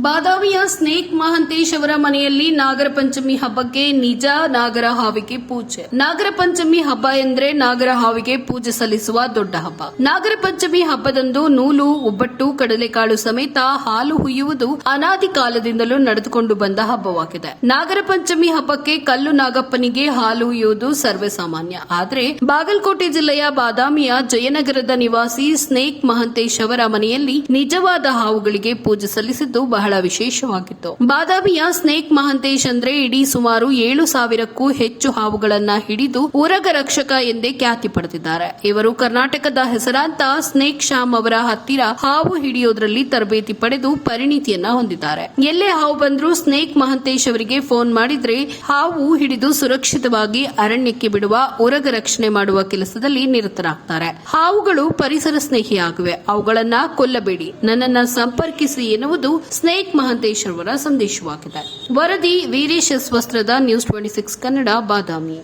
ಬಾದಾಮಿಯ ಸ್ನೇಕ್ ಮಹಂತೇಶ್ ಅವರ ಮನೆಯಲ್ಲಿ ನಾಗರ ಪಂಚಮಿ ಹಬ್ಬಕ್ಕೆ ನಿಜ ನಾಗರ ಹಾವಿಗೆ ಪೂಜೆ. ನಾಗರ ಪಂಚಮಿ ಹಬ್ಬ ಎಂದ್ರೆ ನಾಗರ ಹಾವಿಗೆ ಪೂಜೆ ಸಲ್ಲಿಸುವ ದೊಡ್ಡ ಹಬ್ಬ. ನಾಗರ ಪಂಚಮಿ ಹಬ್ಬದಂದು ನೂಲು, ಒಬ್ಬಟ್ಟು, ಕಡಲೆಕಾಳು ಸಮೇತ ಹಾಲು ಹುಯ್ಯುವುದು ಅನಾದಿ ಕಾಲದಿಂದಲೂ ನಡೆದುಕೊಂಡು ಬಂದ ಹಬ್ಬವಾಗಿದೆ. ನಾಗರ ಪಂಚಮಿ ಹಬ್ಬಕ್ಕೆ ಕಲ್ಲು ನಾಗಪ್ಪನಿಗೆ ಹಾಲು ಹುಯ್ಯುವುದು ಸರ್ವೇ ಸಾಮಾನ್ಯ. ಆದರೆ ಬಾಗಲಕೋಟೆ ಜಿಲ್ಲೆಯ ಬಾದಾಮಿಯ ಜಯನಗರದ ನಿವಾಸಿ ಸ್ನೇಕ್ ಮಹಂತೇಶ್ ಅವರ ಮನೆಯಲ್ಲಿ ನಿಜವಾದ ಹಾವುಗಳಿಗೆ ಪೂಜೆ ಸಲ್ಲಿಸಿದ್ದು ಬಹಳ ವಿಶೇಷವಾಗಿತ್ತು. ಬಾದಾಮಿಯ ಸ್ನೇಕ್ ಮಹಂತೇಶ್ ಅಂದ್ರೆ ಇಡೀ ಸುಮಾರು ಏಳು ಸಾವಿರಕ್ಕೂ ಹೆಚ್ಚು ಹಾವುಗಳನ್ನ ಹಿಡಿದು ಉರಗ ರಕ್ಷಕ ಎಂದೇ ಖ್ಯಾತಿ ಪಡೆದಿದ್ದಾರೆ. ಇವರು ಕರ್ನಾಟಕದ ಹೆಸರಾಂತ ಸ್ನೇಕ್ ಶಾಮ್ ಅವರ ಹತ್ತಿರ ಹಾವು ಹಿಡಿಯೋದ್ರಲ್ಲಿ ತರಬೇತಿ ಪಡೆದು ಪರಿಣಿತಿಯನ್ನ ಹೊಂದಿದ್ದಾರೆ. ಎಲ್ಲೇ ಹಾವು ಬಂದ್ರೂ ಸ್ನೇಕ್ ಮಹಂತೇಶ್ ಅವರಿಗೆ ಫೋನ್ ಮಾಡಿದ್ರೆ ಹಾವು ಹಿಡಿದು ಸುರಕ್ಷಿತವಾಗಿ ಅರಣ್ಯಕ್ಕೆ ಬಿಡುವ ಉರಗ ರಕ್ಷಣೆ ಮಾಡುವ ಕೆಲಸದಲ್ಲಿ ನಿರತರಾಗ್ತಾರೆ. ಹಾವುಗಳು ಪರಿಸರ ಸ್ನೇಹಿಯಾಗಿವೆ. ಅವುಗಳನ್ನ ಕೊಲ್ಲಬೇಡಿ. ನನ್ನನ್ನ ಸಂಪರ್ಕಿಸಿ ಎನ್ನುವುದು ಸ್ನೇಕ್ ಮಹಂತೇಶ್ ಅವರ ಸಂದೇಶವಾಗಿದೆ ವರದಿ Veeresh S Vastrad news twenty six Kannada Badami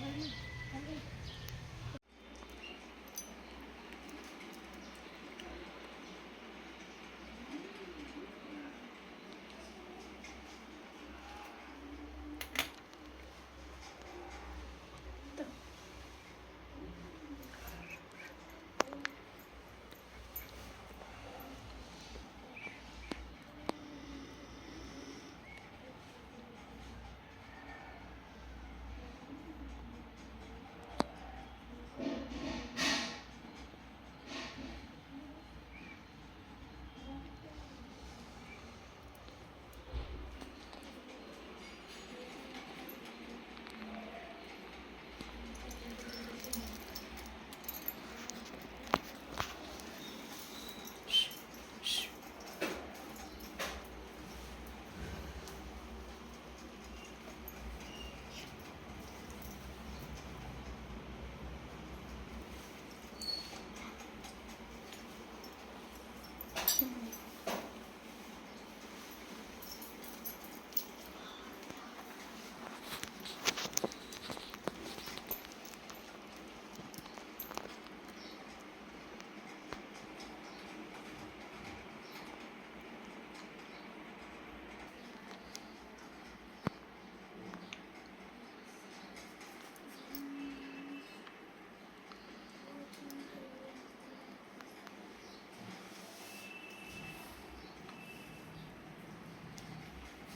Mali. Mali.